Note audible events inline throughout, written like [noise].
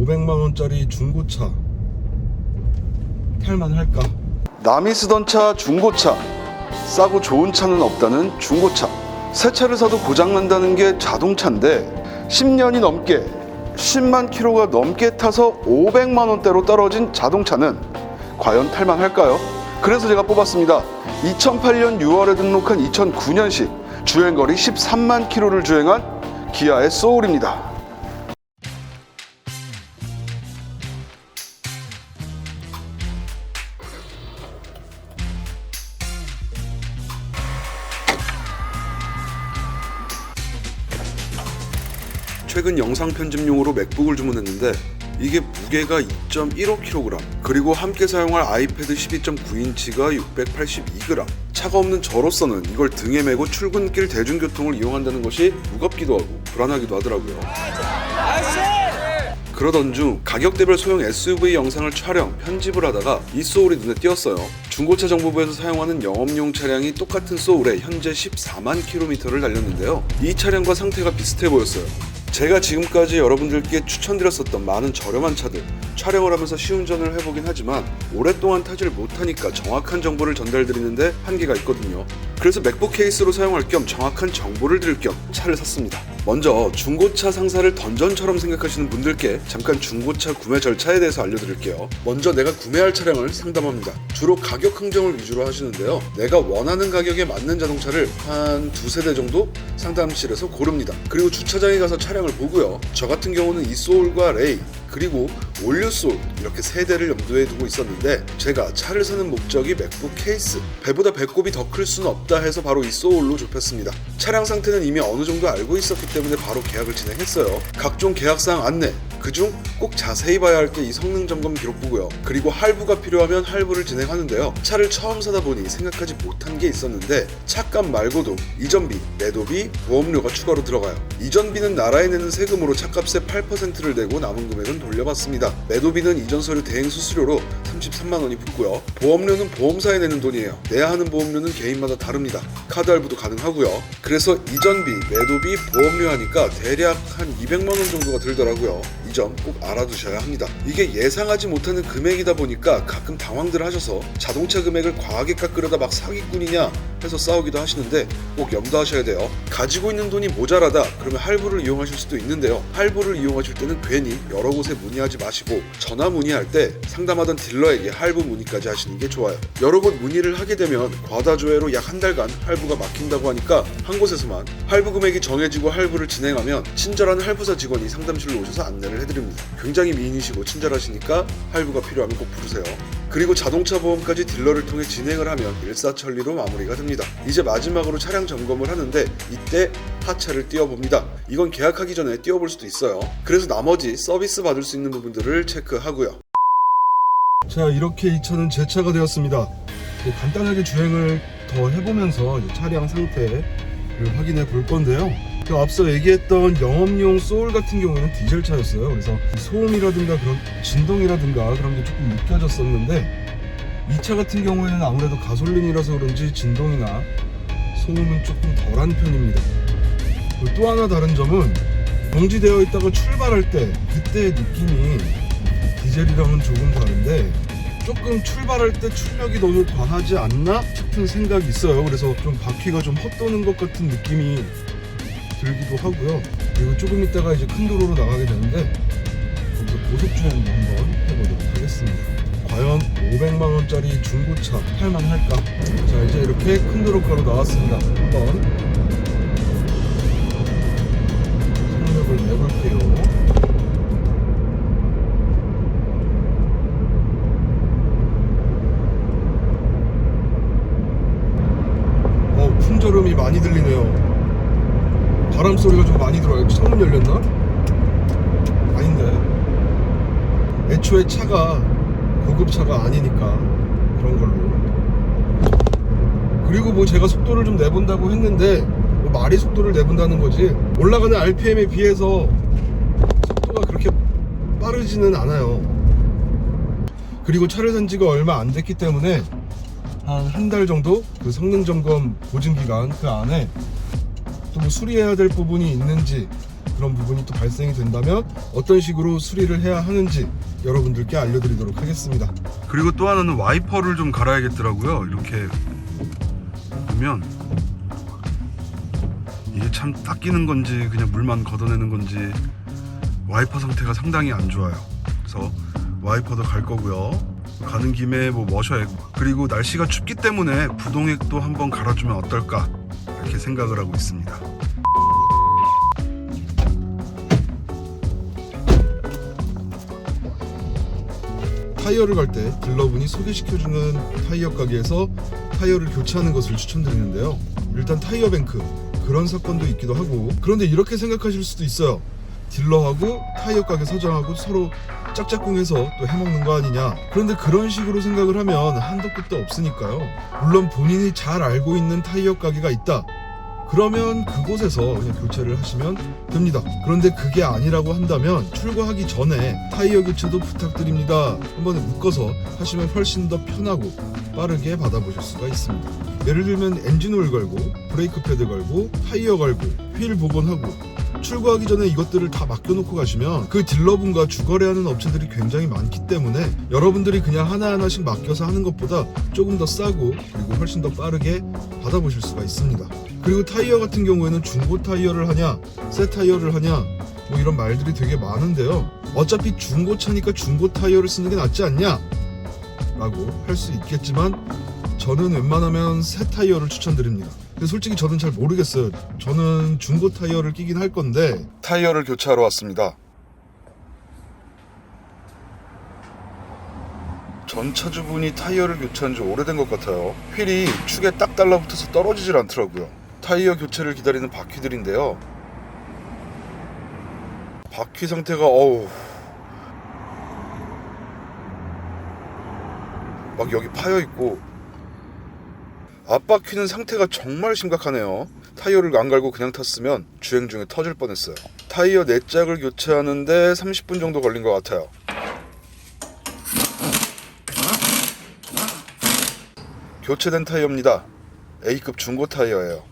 500만원짜리 중고차 탈만할까? 남이 쓰던 차 중고차 싸고 좋은 차는 없다는 중고차 새 차를 사도 고장난다는 게 자동차인데 10년이 넘게 10만 킬로가 넘게 타서 500만 원대로 떨어진 자동차는 과연 탈만할까요? 그래서 제가 뽑았습니다 2008년 6월에 등록한 2009년식 주행거리 13만 킬로를 주행한 기아의 소울입니다 최근 영상 편집용으로 맥북을 주문했는데 이게 무게가 2.15kg 그리고 함께 사용할 아이패드 12.9인치가 682g 차가 없는 저로서는 이걸 등에 메고 출근길 대중교통을 이용한다는 것이 무겁기도 하고 불안하기도 하더라고요 그러던 중 가격대별 소형 SUV 영상을 촬영, 편집을 하다가 이 소울이 눈에 띄었어요. 중고차 정보부에서 사용하는 영업용 차량이 똑같은 소울에 현재 14만 킬로미터를 달렸는데요. 이 차량과 상태가 비슷해 보였어요. 제가 지금까지 여러분들께 추천드렸었던 많은 저렴한 차들 촬영을 하면서 시운전을 해보긴 하지만 오랫동안 타지를 못하니까 정확한 정보를 전달드리는데 한계가 있거든요. 그래서 맥북 케이스로 사용할 겸 정확한 정보를 드릴 겸 차를 샀습니다. 먼저 중고차 상사를 던전처럼 생각하시는 분들께 잠깐 중고차 구매 절차에 대해서 알려드릴게요. 먼저 내가 구매할 차량을 상담합니다. 주로 가격 흥정을 위주로 하시는데요. 내가 원하는 가격에 맞는 자동차를 한 두세 대 정도 상담실에서 고릅니다. 그리고 주차장에 가서 차량을 보고요. 저 같은 경우는 이 소울과 레이 그리고 올류솔 이렇게 세 대를 염두에 두고 있었는데 제가 차를 사는 목적이 맥북 케이스 배보다 배꼽이 더 클 수는 없다 해서 바로 이 소울로 좁혔습니다. 차량 상태는 이미 어느 정도 알고 있었기 때문에 바로 계약을 진행했어요. 각종 계약사항 안내 그중 꼭 자세히 봐야 할 게 이 성능 점검 기록부고요. 그리고 할부가 필요하면 할부를 진행하는데요. 차를 처음 사다 보니 생각하지 못한 게 있었는데 차값 말고도 이전비, 매도비, 보험료가 추가로 들어가요. 이전비는 나라에 내는 세금으로 차값의 8%를 내고 남은 금액은 돌려받습니다. 매도비는 이전 서류 대행 수수료로 33만 원이 붙고요. 보험료는 보험사에 내는 돈이에요. 내야 하는 보험료는 개인마다 다릅니다. 카드 할부도 가능하고요. 그래서 이전비, 매도비, 보험료 하니까 대략 한 200만 원 정도가 들더라고요. 이 점 꼭 알아두셔야 합니다. 이게 예상하지 못하는 금액이다 보니까 가끔 당황들 하셔서 자동차 금액을 과하게 깎으려다 막 사기꾼이냐 해서 싸우기도 하시는데 꼭 염두하셔야 돼요. 가지고 있는 돈이 모자라다 그러면 할부를 이용하실 수도 있는데요. 할부를 이용하실 때는 괜히 여러 곳에 문의하지 마시고 전화 문의할 때 상담하던 딜러에게 할부 문의까지 하시는 게 좋아요. 여러 곳 문의를 하게 되면 과다 조회로 약 한 달간 할부가 막힌다고 하니까 한 곳에서만 할부 금액이 정해지고 할부를 진행하면 친절한 할부사 직원이 상담실로 오셔서 안내를 해드립니다. 굉장히 미인이시고 친절하시니까 할부가 필요하면 꼭 부르세요. 그리고 자동차 보험까지 딜러를 통해 진행을 하면 일사천리로 마무리가 됩니다. 이제 마지막으로 차량 점검을 하는데 이때 하차를 띄워봅니다. 이건 계약하기 전에 띄워볼 수도 있어요. 그래서 나머지 서비스 받을 수 있는 부분들을 체크하고요. 자 이렇게 이 차는 제 차가 되었습니다 뭐 간단하게 주행을 더 해보면서 이 차량 상태를 확인해 볼 건데요 그 앞서 얘기했던 영업용 소울 같은 경우에는 디젤 차였어요 그래서 소음이라든가 그런 진동이라든가 그런 게 조금 느껴졌었는데 이 차 같은 경우에는 아무래도 가솔린이라서 그런지 진동이나 소음은 조금 덜한 편입니다 또 하나 다른 점은 정지되어 있다가 출발할 때 그때의 느낌이 디젤이랑은 조금 다른데 조금 출발할 때 출력이 너무 과하지 않나 싶은 생각이 있어요. 그래서 좀 바퀴가 좀 헛도는 것 같은 느낌이 들기도 하고요. 그리고 조금 있다가 이제 큰 도로로 나가게 되는데 거기서 고속 주행도 한번 해보도록 하겠습니다. 과연 500만 원짜리 중고차 탈만 할까? 자 이제 이렇게 큰 도로가로 나왔습니다. 한번 속력을 내볼게요. 어, 풍절음이 많이 들리네요. 바람 소리가 들어요. 창문 열렸나? 아닌데. 애초에 차가 고급차가 아니니까 그런 걸로. 그리고 뭐 제가 속도를 좀 내본다고 했는데 뭐 말이 속도를 내본다는 거지. 올라가는 RPM에 비해서 속도가 그렇게 빠르지는 않아요. 그리고 차를 산 지가 얼마 안 됐기 때문에 한 한 달 정도 그 성능 점검 보증 기간 그 안에 또뭐 수리해야 될 부분이 있는지 그런 부분이 또 발생이 된다면 어떤 식으로 수리를 해야 하는지 여러분들께 알려드리도록 하겠습니다. 그리고 또 하나는 와이퍼를 좀 갈아야겠더라고요. 이렇게 보면 이게 참 닦이는 건지 그냥 물만 걷어내는 건지 와이퍼 상태가 상당히 안 좋아요. 그래서 와이퍼도 갈 거고요. 가는 김에 뭐 머셔액 그리고 날씨가 춥기 때문에 부동액도 한번 갈아주면 어떨까 이렇게 생각을 하고 있습니다. 타이어를 갈 때 딜러분이 소개시켜주는 타이어 가게에서 타이어를 교체하는 것을 추천드리는데요. 일단 타이어 뱅크 그런 사건도 있기도 하고 그런데 이렇게 생각하실 수도 있어요. 딜러하고 타이어 가게 사장하고 서로 짝짝꿍해서 또 해먹는 거 아니냐. 그런데 그런 식으로 생각을 하면 한도 끝도 없으니까요. 물론 본인이 잘 알고 있는 타이어 가게가 있다. 그러면 그곳에서 그냥 교체를 하시면 됩니다. 그런데 그게 아니라고 한다면 출고하기 전에 타이어 교체도 부탁드립니다. 한번 묶어서 하시면 훨씬 더 편하고 빠르게 받아보실 수가 있습니다. 예를 들면 엔진 오일 걸고 브레이크 패드 걸고 타이어 걸고 휠 복원하고 출고하기 전에 이것들을 다 맡겨놓고 가시면 그 딜러분과 주거래하는 업체들이 굉장히 많기 때문에 여러분들이 그냥 하나하나씩 맡겨서 하는 것보다 조금 더 싸고 그리고 훨씬 더 빠르게 받아보실 수가 있습니다. 그리고 타이어 같은 경우에는 중고 타이어를 하냐, 새 타이어를 하냐, 뭐 이런 말들이 되게 많은데요. 어차피 중고차니까 중고 타이어를 쓰는 게 낫지 않냐? 라고 할 수 있겠지만 저는 웬만하면 새 타이어를 추천드립니다. 근데 솔직히 저는 잘 모르겠어요. 저는 중고 타이어를 끼긴 할 건데 타이어를 교체하러 왔습니다. 전 차주분이 타이어를 교체한 지 오래된 것 같아요. 휠이 축에 딱 달라붙어서 떨어지질 않더라고요. 타이어 교체를 기다리는 바퀴들인데요. 바퀴 상태가 어우 막 여기 파여 있고 앞바퀴는 상태가 정말 심각하네요. 타이어를 안 갈고 그냥 탔으면 주행 중에 터질 뻔했어요. 타이어 네 짝을 교체하는데 30분 정도 걸린 것 같아요. 교체된 타이어입니다. A급 중고 타이어예요.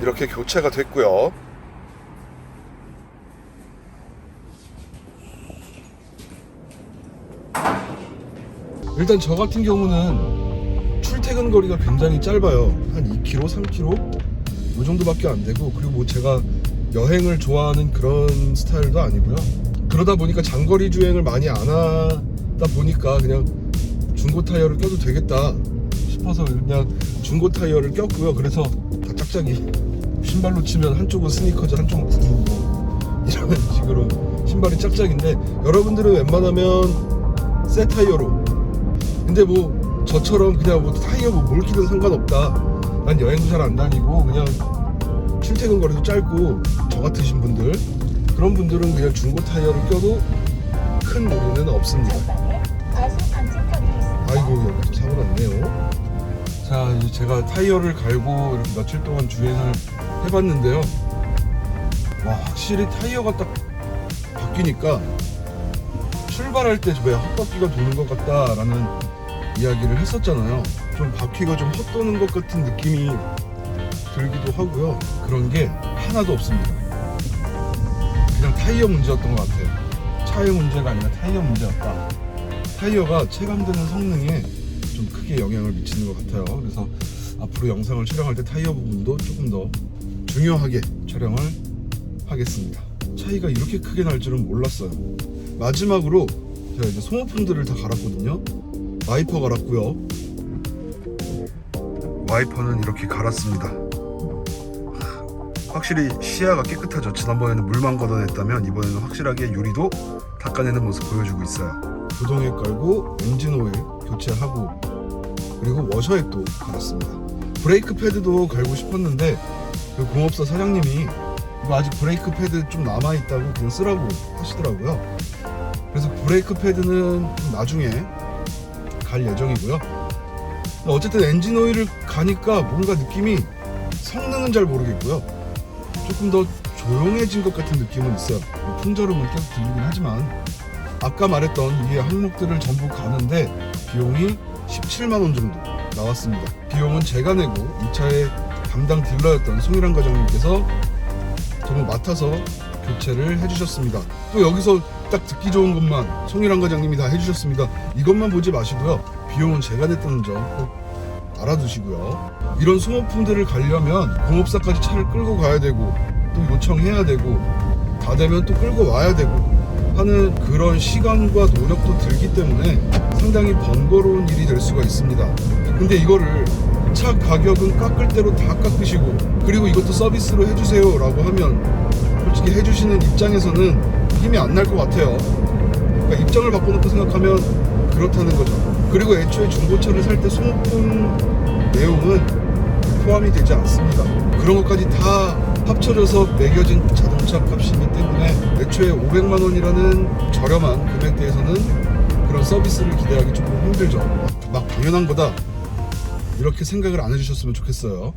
이렇게 교체가 됐고요. 일단 저 같은 경우는 출퇴근 거리가 굉장히 짧아요. 한 2km, 3km 이 정도밖에 안 되고 그리고 뭐 제가 여행을 좋아하는 그런 스타일도 아니고요. 그러다 보니까 장거리 주행을 많이 안 하다 보니까 그냥 중고 타이어를 껴도 되겠다 싶어서 그냥 중고 타이어를 꼈고요. 그래서 다 짝짝이 신발로 치면 한쪽은 스니커즈, 한쪽은 구두고 이런 [laughs] 식으로 신발이 짝짝인데 여러분들은 웬만하면 새 타이어로 근데 뭐 저처럼 그냥 뭐 타이어 뭐 몰키든 상관없다. 난 여행도 잘 안 다니고 그냥 출퇴근 거리도 짧고 저 같으신 분들 그런 분들은 그냥 중고 타이어를 껴도 큰 무리는 없습니다. 아이고 여기도 사고 났네요. 자 이제 제가 타이어를 갈고 이렇게 며칠 동안 주행을 해봤는데요. 와 확실히 타이어가 딱 바뀌니까 출발할 때 왜 헛바퀴가 도는 것 같다라는 이야기를 했었잖아요. 좀 바퀴가 좀 헛도는 것 같은 느낌이 들기도 하고요. 그런 게 하나도 없습니다. 그냥 타이어 문제였던 것 같아요. 차의 문제가 아니라 타이어 문제였다. 타이어가 체감되는 성능에 좀 크게 영향을 미치는 것 같아요. 그래서 앞으로 영상을 촬영할 때 타이어 부분도 조금 더 중요하게 촬영을 하겠습니다. 차이가 이렇게 크게 날 줄은 몰랐어요. 마지막으로 제가 이제 소모품들을 다 갈았거든요. 와이퍼 갈았고요. 와이퍼는 이렇게 갈았습니다. 확실히 시야가 깨끗하죠. 지난번에는 물만 걷어냈다면 이번에는 확실하게 유리도 닦아내는 모습 보여주고 있어요. 구동액 깔고 엔진 오일 교체하고 그리고 워셔액 도 갈았습니다. 브레이크 패드도 갈고 싶었는데 그 공업사 사장님이 이거 아직 브레이크 패드 좀 남아 있다고 그냥 쓰라고 하시더라고요. 그래서 브레이크 패드는 좀 나중에 갈 예정이고요. 어쨌든 엔진 오일을 가니까 뭔가 느낌이 성능은 잘 모르겠고요. 조금 더 조용해진 것 같은 느낌은 있어요. 뭐 풍절음은 계속 들리긴 하지만 아까 말했던 이 항목들을 전부 가는데 비용이 17만 원 정도 나왔습니다. 비용은 제가 내고 이 차의 담당 딜러였던 송일환 과장님께서 저를 맡아서 교체를 해주셨습니다. 또 여기서 딱 듣기 좋은 것만 송일환 과장님이 다 해주셨습니다. 이것만 보지 마시고요. 비용은 제가 냈다는 점꼭 알아두시고요. 이런 소모품들을 가려면 공업사까지 차를 끌고 가야 되고 또 요청해야 되고 다 되면 또 끌고 와야 되고 하는 그런 시간과 노력도 들기 때문에 상당히 번거로운 일이 될 수가 있습니다. 근데 이거를 차 가격은 깎을 대로 다 깎으시고 그리고 이것도 서비스로 해주세요 라고 하면 솔직히 해주시는 입장에서는 힘이 안 날 것 같아요. 그러니까 입장을 바꿔놓고 생각하면 그렇다는 거죠. 그리고 애초에 중고차를 살 때 소모품 내용은 포함이 되지 않습니다. 그런 것까지 다 합쳐져서 매겨진 자동차 값이기 때문에 애초에 500만 원이라는 저렴한 금액대에서는 그런 서비스를 기대하기 조금 힘들죠. 막 당연한 거다. 이렇게 생각을 안 해주셨으면 좋겠어요.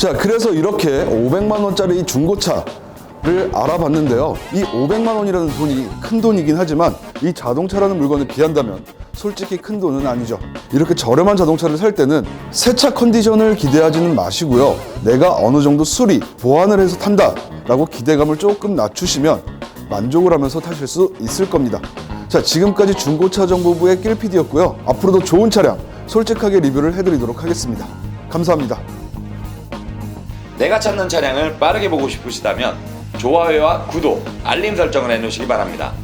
자, 그래서 이렇게 500만 원짜리 중고차 를 알아봤는데요. 이 500만 원이라는 돈이 큰 돈이긴 하지만 이 자동차라는 물건을 비한다면 솔직히 큰 돈은 아니죠. 이렇게 저렴한 자동차를 살 때는 세차 컨디션을 기대하지는 마시고요. 내가 어느 정도 수리, 보완을 해서 탄다라고 기대감을 조금 낮추시면 만족을 하면서 타실 수 있을 겁니다. 자, 지금까지 중고차 정보부의 낄PD였고요. 앞으로도 좋은 차량 솔직하게 리뷰를 해드리도록 하겠습니다. 감사합니다. 내가 찾는 차량을 빠르게 보고 싶으시다면 좋아요와 구독, 알림 설정을 해놓으시기 바랍니다.